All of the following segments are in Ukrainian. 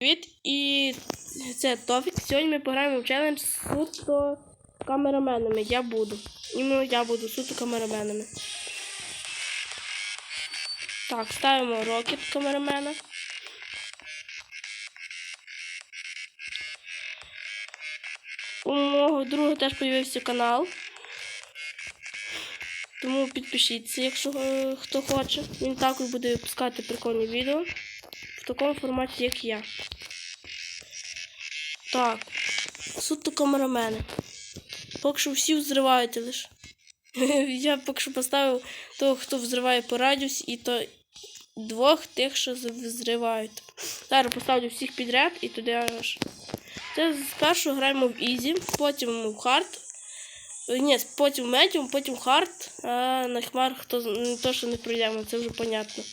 Привіт! І це Тофік. Сьогодні ми пограємо в челендж з суто камераменами. Я буду. Іменно я буду суто камераменами. Так, ставимо рокет камерамена. У мого друга теж з'явився канал. Тому підпишіться, якщо е, хто хоче. Він також буде випускати прикольні відео в такому форматі, як я. Так, суто камерамени. Поки що всі взриваєте лише. Я поки що поставив того, хто взриває по радіусі, і то двох тих, що взривають. Зараз поставлю всіх підряд і туди аж. Це спершу граємо в Ізі, потім в хард. Ні, потім в медіум, потім в хард, а на хмар хто не то, що не пройдемо, це вже понятно.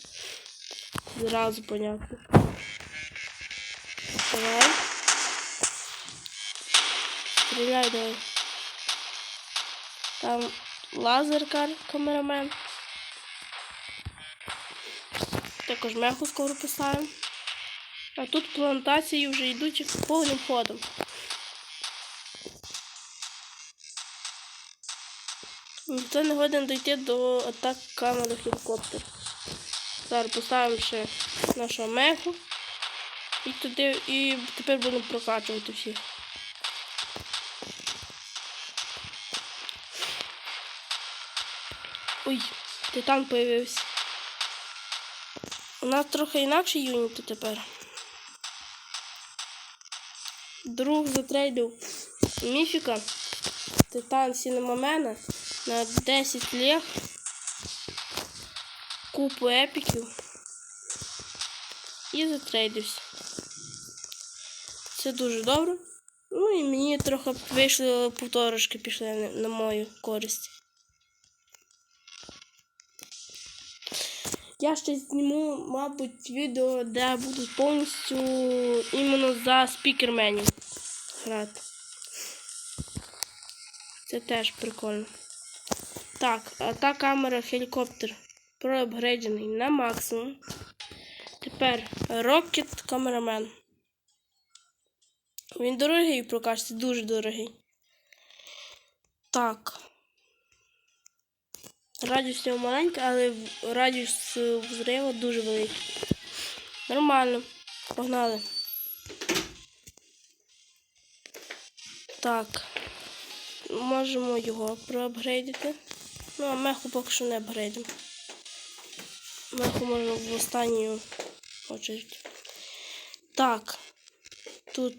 Зразу понятно. Давай. Стріляй давай. Там лазеркар, камерамен. Також меху скоро поставимо. А тут плантації вже йдуть повним ходом. Ніхто не годен дойти до атак камери хелікоптер. Зараз поставимо ще нашу меху. І туди і тепер будемо прокачувати всіх. Ой, титан появився. У нас трохи інакші юніти тепер. Друг затрейдив міфіка. Титан Сінемомена на 10 лег. Купу епіків. І затрейдився. Це дуже добре. Ну і мені трохи вийшли повторочки пішли на, мою користь. Я ще зніму, мабуть, відео, де будуть повністю іменно за спікерменів грати. Це теж прикольно. Так, а та камера хелікоптер проапгрейджений на максимум. Тепер Rocket камерамен. Він дорогий прокачці, дуже дорогий. Так. Радіус його маленький, але радіус взриву дуже великий. Нормально. Погнали. Так. Можемо його проапгрейдити. Ну, а меху поки що не апгрейдимо. Меху можна в останню очередь. Так. Тут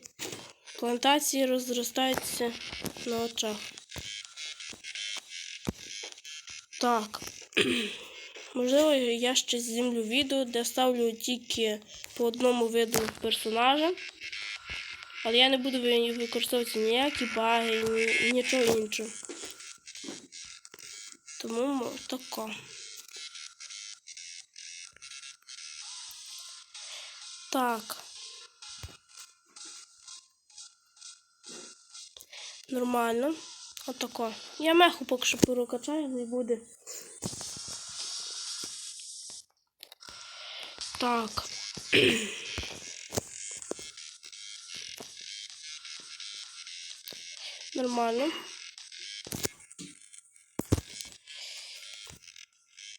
плантації розростаються на очах. Так. Можливо, я ще знімлю відео, де ставлю тільки по одному виду персонажа. Але я не буду використовувати ніякі баги, ні, нічого іншого. Тому тако. Так. Нормально. Отако. Я меху поки що прокачаю, не буде. Так. Нормально.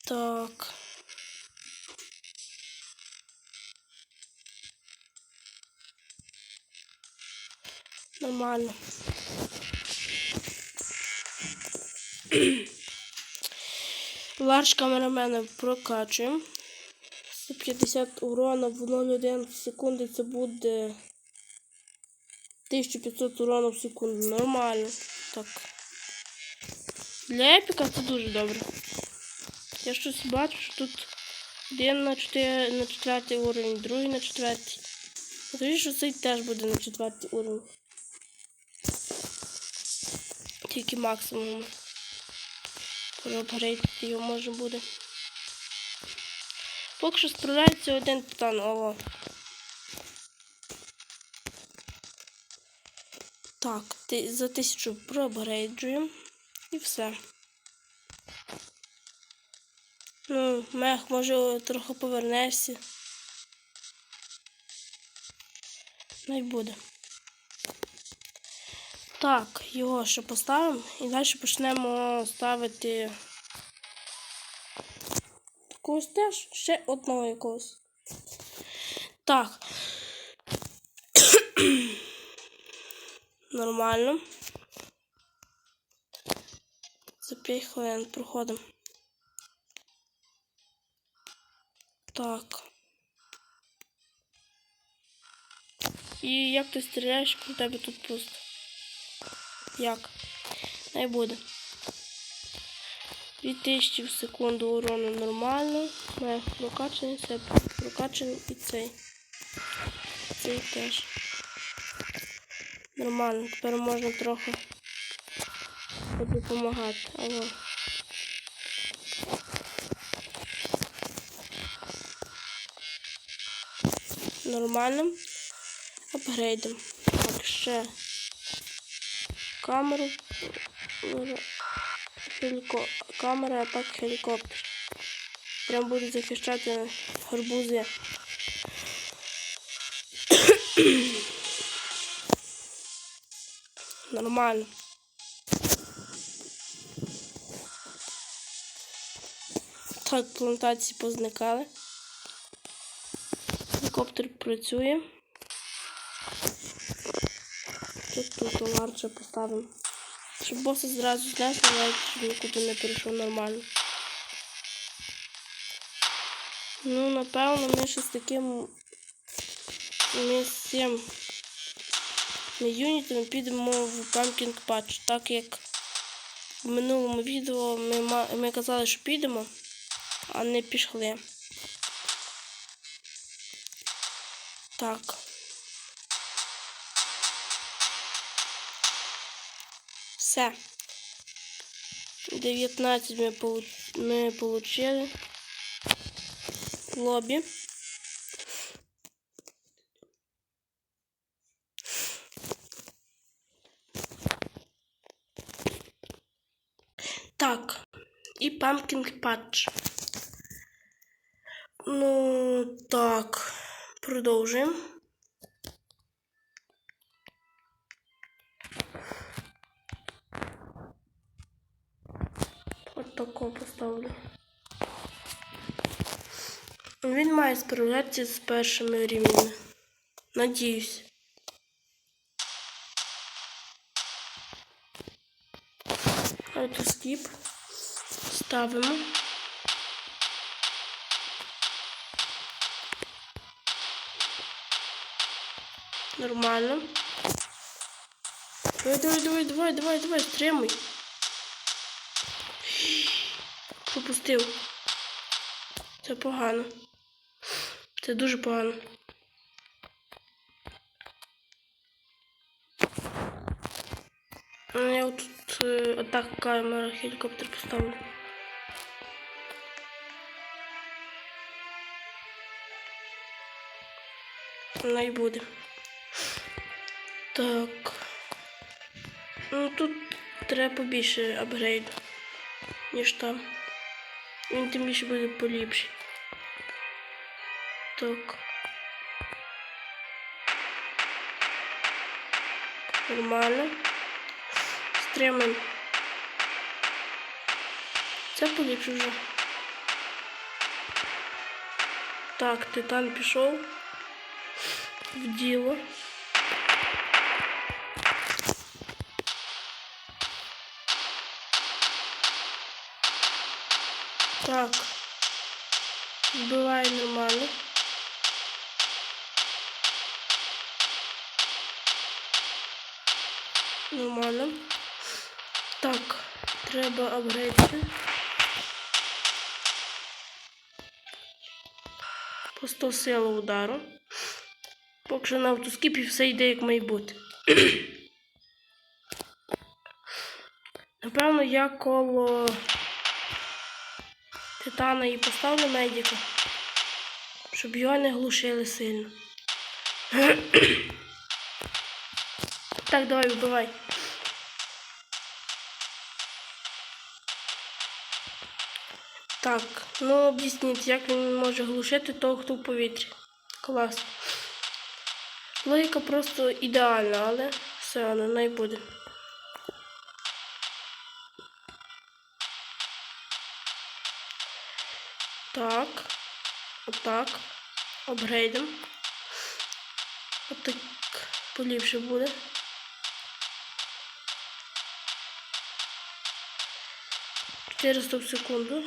Так. Нормально. Ларш камерамена прокачуємо. 150 урона в 0,1 секунди це буде 1500 урона в секунду. Нормально. Так. Для епіка це дуже добре. Я щось бачу, що тут один на 4 на 4 уровень, другий на 4. Скажи, що цей теж буде на 4 уровень. Тільки максимум. Проапгрейдити його може буде. Поки що справляється один титан, ого. Так, за тисячу проапгрейджуємо і все. Ну, мех може трохи повернешся. най буде. Так, його ще поставимо і далі почнемо ставити когось теж ще одного якогось. Так. Нормально. За 5 хвилин проходимо. Так. І як ти стріляєш, коли тебе тут пусто? Як? Не буде. 2000 в секунду урону нормально. Має прокачаний, це прокачаний і цей. Цей теж. Нормально, тепер можна трохи допомагати. Алло. Нормально. Апгрейдом. Так, ще камеру. Хеліко... Камера, так хелікоптер. Прям буде захищати гарбузи. Нормально. Так, плантації позникали. Гелікоптер працює. Тут тут ларче поставимо. Щоб боса зразу знесли, навіть нікуди не перейшов нормально. Ну, напевно, ми ще з таким ми з юнітом підемо в Pumpkin Patch, так як в минулому відео ми, ми казали, що підемо, а не пішли. Так. Все. 19 ми, полу... ми получили. Лобі. Так. І Pumpkin Patch. Ну, так. Продовжуємо. Такого поставлю. Він має справлятися з першими рівнями. Надіюсь. Автоскіп. Ставимо. Нормально. Давай, давай, давай, давай, давай, давай, стримуй. Пропустив. Це погано. Це дуже погано. Я тут е, отак камера гелікоптер поставлю. Вона й буде. Так. Ну тут треба побільше апгрейду, ніж там. Він тим більше буде поліпший. Так. Нормально. Стримаємо. Це поліпше вже. Так, титан пішов. В діло. Так. Вбиває нормально. Нормально. Так, треба апгрейдити. По 100 сили удару. Поки що на автоскіпі все йде як має бути. Напевно, я коло Титана і поставлю медіка, щоб його не глушили сильно. Так, давай, вбивай. Так, ну об'ясніть, як він може глушити того, хто в повітрі. Клас. Логіка просто ідеальна, але все одно не буде. Так. Отак. Апгрейдом. Отак поліпше буде. Чотириста в секунду.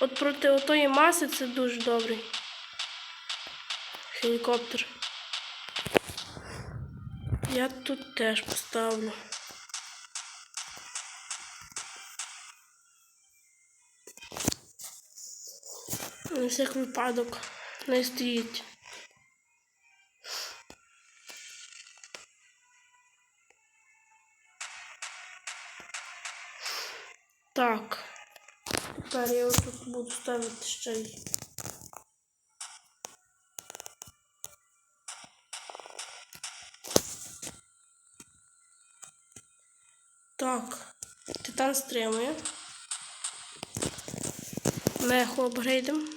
От проти отої маси це дуже добрий. Гелікоптер. Я тут теж поставлю. На всяк випадок не стоїть. Так. Тепер я тут буду ставити ще й. Так, титан стримує. Меху апгрейдом.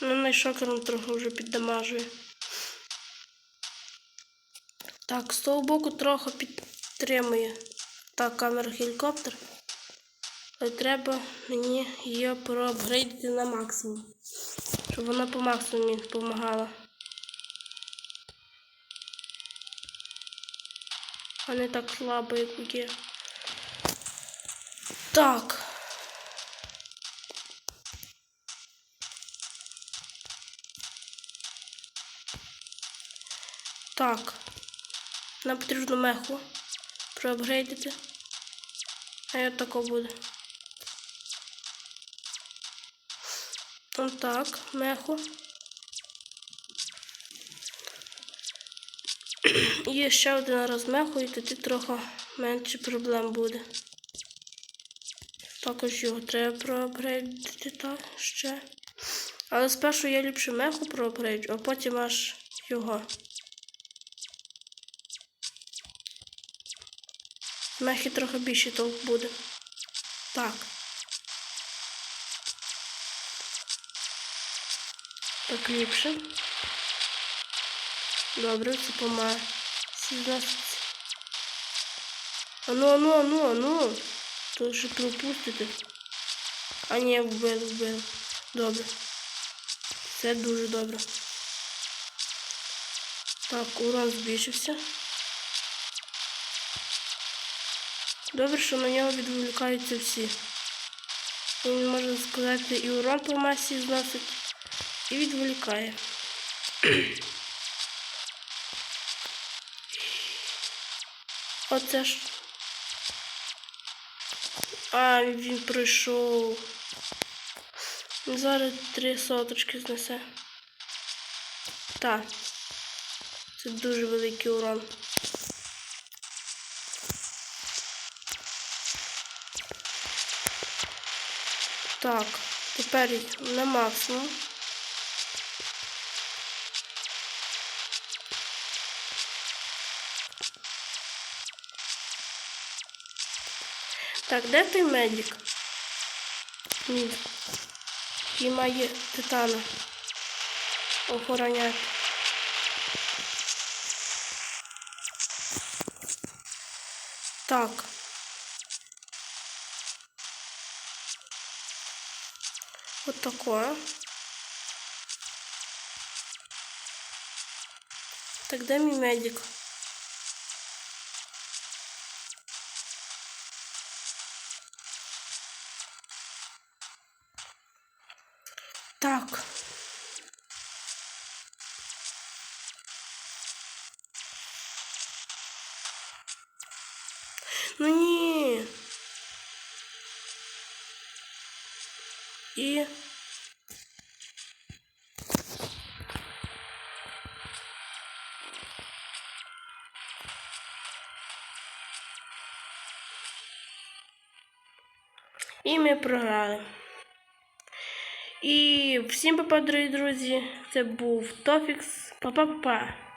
Ну, найшокером трохи вже піддамажує. Так, з того боку трохи підтримує. Так, камера гелікоптер. Але треба мені її проапгрейдити на максимум. Щоб вона по максимумі допомагала. А не так слабо, як є. Так. Так. Нам потрібно меху проапгрейдити. А я тако буде. Так, меху. Є ще один раз меху, і тоді трохи менше проблем буде. Також його треба проапгрейдити так ще. Але спершу я ліпше меху проапгрейджу, а потім аж його. Мехи трохи більше толк буде. Так. Так ліпше. Добре, це помає. Ану, ану, ану, ану. То ще пропустити. А ні, вбили, вбили. Добре. Це дуже добре. Так, урон збільшився. Добре, що на нього відволікаються всі. Він можна сказати і урон по масі зносить, і відволікає. Оце ж. А, він пройшов. Зараз три соточки знесе. Так. Це дуже великий урон. Так, тепер на максимум. Так, де той медик? Ні. Який має титана. Охороняти. Так. Вот такое. Тогда ми медик. Так. І І ми програли. І всім папа, дорогі друзі. Це був Тофікс. Па-па-па.